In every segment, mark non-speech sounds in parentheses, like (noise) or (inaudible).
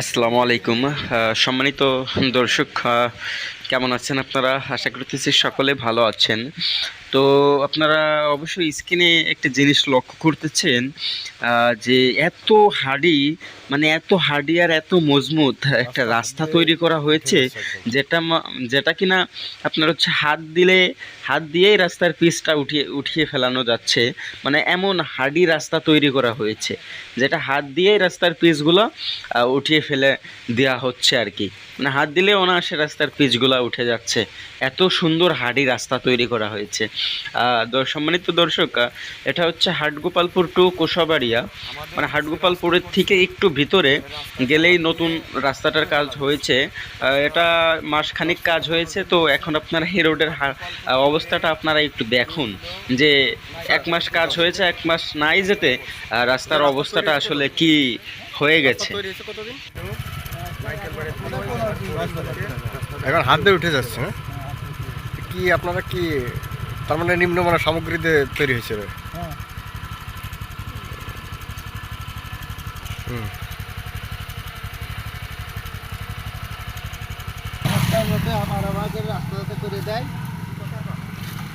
আসসালামু আলাইকুম। সম্মানিত দর্শক কেমন আছেন আপনারা? আশা করতেছি সকলে ভালো আছেন। তো আপনারা অবশ্যই স্ক্রিনে একটা জিনিস লক্ষ্য করতেছেন যে এত হাডি মানে এত হাডি আর এত মজবুত একটা রাস্তা তৈরি করা হয়েছে যেটা মা- যেটা কিনা আপনার হচ্ছে হাত দিলে হাত দিয়েই রাস্তার পিচটা উঠিয়ে উঠিয়ে ফেলানো যাচ্ছে। মানে এমন হাডি রাস্তা তৈরি করা হয়েছে যেটা হাত দিয়েই রাস্তার পিচগুলো উঠিয়ে ফেলে দেওয়া হচ্ছে আর কি। মানে হাত দিলে অনায়াসে রাস্তার পিচগুলো উঠে যাচ্ছে। এত সুন্দর হাডি রাস্তা তৈরি করা হয়েছে। সম্মানিত দর্শক এটা হচ্ছে হাটগোপালপুর টু কোষাবাড়িয়া। মানে হাটগোপালপুরের থেকে একটু ভিতরে গেলেই নতুন রাস্তাটার কাজ হয়েছে। এটা মাসখানিক কাজ হয়েছে, তো এখন আপনারা এই রোডের অবস্থাটা আপনারা একটু দেখুন যে এক মাস কাজ হয়েছে, এক মাস নাই যেতে রাস্তার অবস্থাটা আসলে কি হয়ে গেছে? এখন হাত দিয়ে উঠে যাচ্ছে? কি আপনারা কি তার মানে নিম্নমানের সামগ্রী দিয়ে তৈরি হয়েছে রে? হুম। মধ্যে আমার আমাদের রাস্তা যাতে করে। দেয়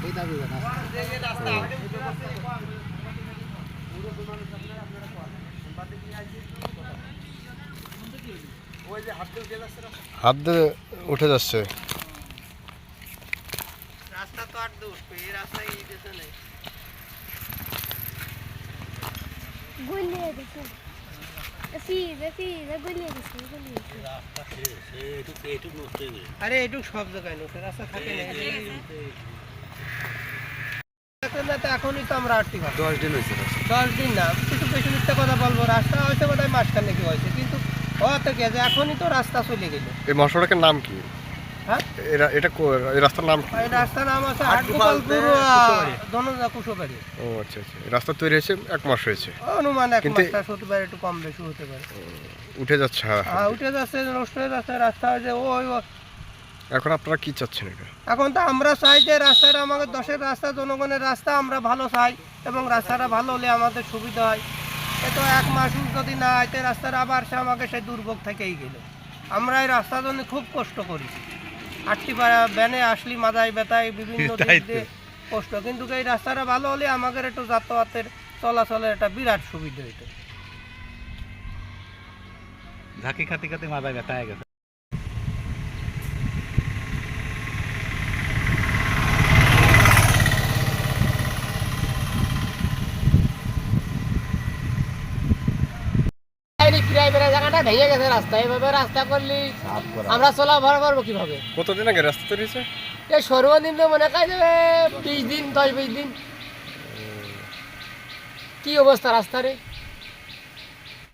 এই দাবি হাত দিয়ে উঠে যাচ্ছে। তো আর এই রাস্তায় এই গুলিয়ে আরে এটুক সব জায়গায় নষ্ট রাস্তা থাকে না। তো এখনই তো আমরা আটটি দশ দিন হয়েছে দশ দিন না। কিছু বেশি মিথ্যা কথা বলব। রাস্তা হয়তো বোধ হয় মাঝখানে কি হয়েছে। কিন্তু হওয়াতে কি আছে এখনই তো রাস্তা চলে গেল। এই মশলাটার নাম কি? হ্যাঁ? এরা এটা এই রাস্তার নাম কি? রাস্তার নাম আছে হাটগোপালপুর কুশোবাড়ি। ও আচ্ছা আচ্ছা। রাস্তা তৈরি হয়েছে এক মাস হয়েছে। অনুমান এক হতে পারে একটু কম বেশি হতে পারে। উঠে যাচ্ছে হ্যাঁ হ্যাঁ। উঠে যাচ্ছে নষ্ট হয়ে যাচ্ছে রাস্তা হয়েছে ওই এখন আপনারা কি চাচ্ছেন এটা? এখন তো আমরা চাই যে রাস্তাটা আমাদের দশের রাস্তা জনগণের রাস্তা আমরা ভালো চাই এবং রাস্তাটা ভালো হলে আমাদের সুবিধা হয়। এ তো এক মাস যদি না হয় তো রাস্তাটা আবার সে আমাকে সেই দুর্ভোগ থেকেই গেল। আমরা এই রাস্তার জন্য খুব কষ্ট করি আটটি ব্যানে আসলি মাথায় ব্যথায় (laughs) বিভিন্ন দিক দিয়ে কষ্ট। কিন্তু এই রাস্তাটা ভালো হলে আমাদের একটু যাতায়াতের চলাচলের একটা বিরাট সুবিধা হইতো। ঝাঁকি খাতে খাতে মাথায় ব্যথা হয়ে গেছে। জায়গাটা ভেঙে গেছে রাস্তা। এইভাবে রাস্তা করলে আমরা চলাফেরা করব কীভাবে? কতদিন আগে রাস্তা তৈরি হয়েছে? এই সর্বদিন মনে কাজ যাবে বিশ দিন দশ বিশ দিন। কি অবস্থা রাস্তারে?